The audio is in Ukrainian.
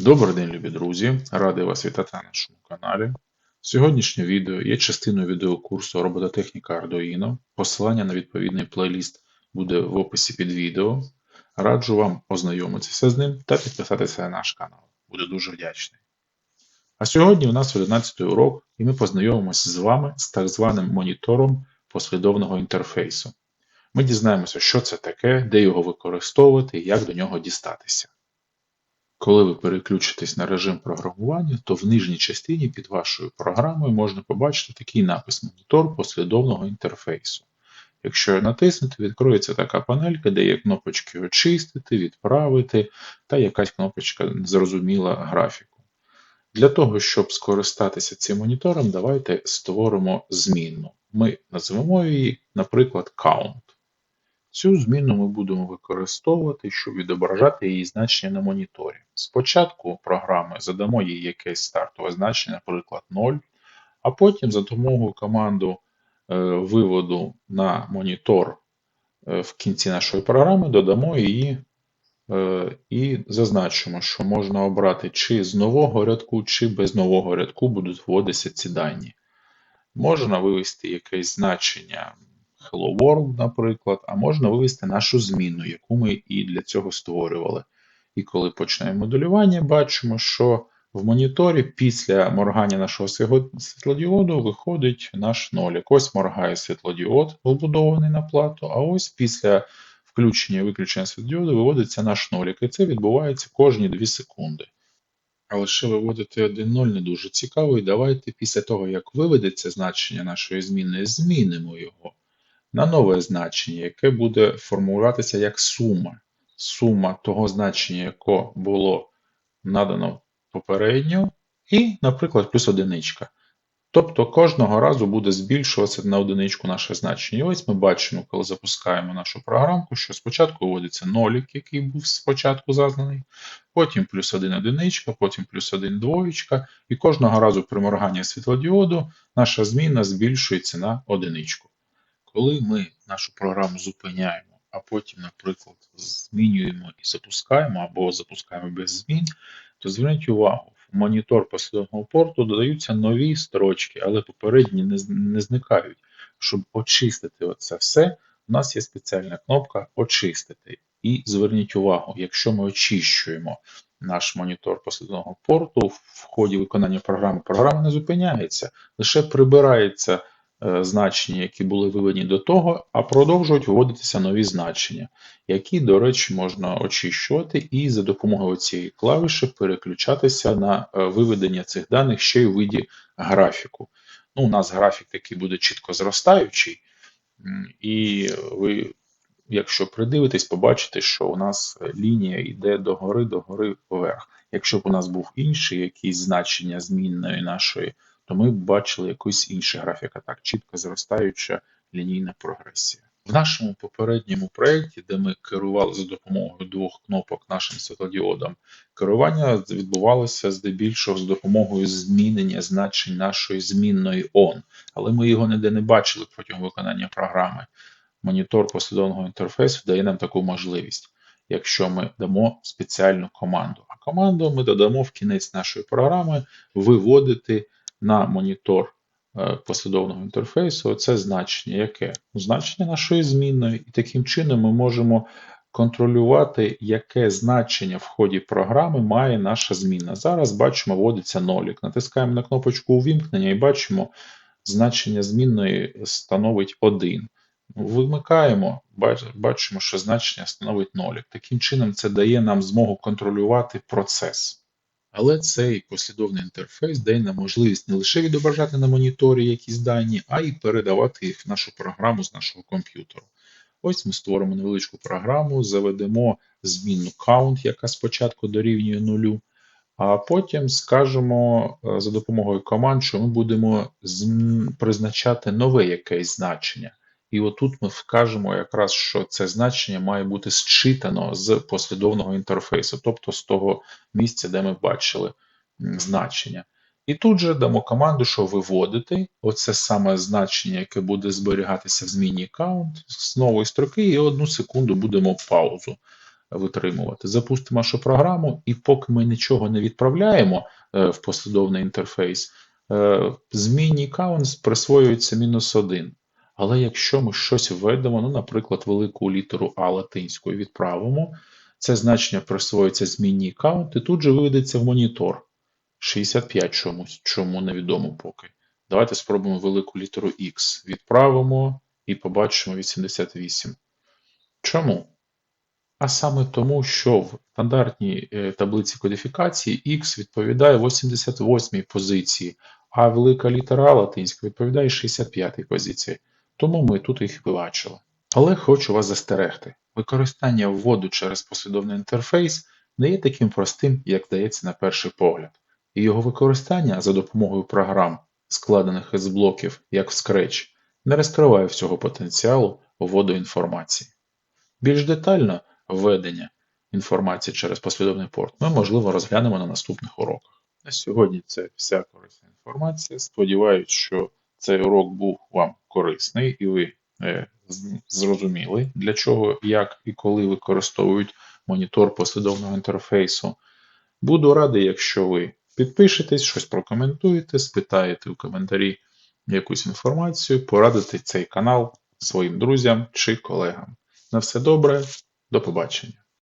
Добрий день, любі друзі! Радий вас вітати на нашому каналі. Сьогоднішнє відео є частиною відеокурсу робототехніка Arduino. Посилання на відповідний плейліст буде в описі під відео. Раджу вам ознайомитися з ним та підписатися на наш канал. Буду дуже вдячний. А сьогодні у нас 11 урок, і ми познайомимося з вами з так званим монітором послідовного інтерфейсу. Ми дізнаємося, що це таке, де його використовувати і як до нього дістатися. Коли ви переключитесь на режим програмування, то в нижній частині під вашою програмою можна побачити такий напис Монітор послідовного інтерфейсу. Якщо натиснути, відкриється така панелька, де є кнопочки Очистити, Відправити та якась кнопочка Зрозуміла графіку. Для того, щоб скористатися цим монітором, давайте створимо змінну. Ми назвемо її, наприклад, Count. Цю зміну ми будемо використовувати, щоб відображати її значення на моніторі. Спочатку програми задамо їй якесь стартове значення, наприклад, 0, а потім за допомогою команду е, виводу на монітор е, в кінці нашої програми додамо її е, і зазначимо, що можна обрати чи з нового рядку, чи без нового рядку будуть вводитися ці дані. Можна вивести якесь значення Hello World, наприклад, а можна вивести нашу зміну, яку ми і для цього створювали. І коли почнемо моделювання, бачимо, що в моніторі після моргання нашого світлодіоду виходить наш нолік. Ось моргає світлодіод, вбудований на плату, а ось після включення і виключення світлодіоду виводиться наш нолік. І це відбувається кожні 2 секунди. А лише виводити 1.0 не дуже цікаво, і давайте після того, як виведеться значення нашої зміни, змінимо його на нове значення, яке буде формулюватися як сума. Сума того значення, яке було надано попередньо, і, наприклад, плюс одиничка. Тобто кожного разу буде збільшуватися на одиничку наше значення. І ось ми бачимо, коли запускаємо нашу програмку, що спочатку вводиться нолік, який був спочатку зазнаний, потім плюс 1 одиничка, потім плюс 1 двоєчка, і кожного разу при морганні світлодіоду наша зміна збільшується на одиничку. Коли ми нашу програму зупиняємо, а потім, наприклад, змінюємо і запускаємо або запускаємо без змін, то зверніть увагу, в монітор послідовного порту додаються нові строчки, але попередні не, не зникають. Щоб очистити оце все, у нас є спеціальна кнопка Очистити. І зверніть увагу, якщо ми очищуємо наш монітор послідовного порту в ході виконання програми, програма не зупиняється, лише прибирається. Е, значення, які були виведені до того, а продовжують виводитися нові значення, які, до речі, можна очищувати і за допомогою цієї клавіші переключатися на е, виведення цих даних ще й у виді графіку. Ну, У нас графік такий буде чітко зростаючий, і ви, якщо придивитесь, побачите, що у нас лінія йде догори, догори вверх. Якщо б у нас був інший якийсь значення змінної нашої то ми бачили якийсь інший графік, а так чітко зростаюча лінійна прогресія. В нашому попередньому проєкті, де ми керували за допомогою двох кнопок нашим світлодіодом, керування відбувалося здебільшого з допомогою змінення значень нашої змінної ON, але ми його ніде не бачили протягом виконання програми. Монітор послідовного інтерфейсу дає нам таку можливість, якщо ми дамо спеціальну команду. А команду ми додамо в кінець нашої програми виводити на монітор е, послідовного інтерфейсу це значення яке? Значення нашої змінної, і таким чином ми можемо контролювати, яке значення в ході програми має наша зміна. Зараз бачимо, вводиться нолік. Натискаємо на кнопочку увімкнення і бачимо, значення змінної становить 1. Вимикаємо, бачимо, що значення становить нолік. Таким чином, це дає нам змогу контролювати процес. Але цей послідовний інтерфейс дає нам можливість не лише відображати на моніторі якісь дані, а й передавати їх в нашу програму з нашого комп'ютеру. Ось ми створимо невеличку програму, заведемо змінну count, яка спочатку дорівнює нулю, а потім скажемо е, за допомогою команд, що ми будемо призначати нове якесь значення. І отут ми вкажемо якраз, що це значення має бути зчитано з послідовного інтерфейсу, тобто з того місця, де ми бачили значення. І тут же дамо команду, що виводити оце саме значення, яке буде зберігатися в зміні count з нової строки, і одну секунду будемо паузу. витримувати. Запустимо нашу програму, і поки ми нічого не відправляємо е, в послідовний інтерфейс, е, змінній count присвоюється мінус 1. Але якщо ми щось введемо, ну, наприклад, велику літеру А латинською відправимо, це значення присвоюється змінній count, і тут же виведеться в монітор. 65 чомусь, чому невідомо поки. Давайте спробуємо велику літеру X. Відправимо і побачимо 88. Чому? А саме тому, що в стандартній е, таблиці кодифікації X відповідає 88 позиції, а велика літера латинська відповідає 65 позиції. Тому ми тут їх і бачили. Але хочу вас застерегти. Використання вводу через послідовний інтерфейс не є таким простим, як здається на перший погляд. І його використання за допомогою програм, складених із блоків, як в Scratch, не розкриває всього потенціалу вводу інформації. Більш детально введення інформації через послідовний порт ми, можливо, розглянемо на наступних уроках. На сьогодні це вся корисна інформація. Сподіваюсь, що цей урок був вам корисний і ви е, зрозуміли, для чого, як і коли використовують монітор послідовного інтерфейсу. Буду радий, якщо ви підпишетесь, щось прокоментуєте, спитаєте у коментарі якусь інформацію, порадите цей канал своїм друзям чи колегам. На все добре, до побачення.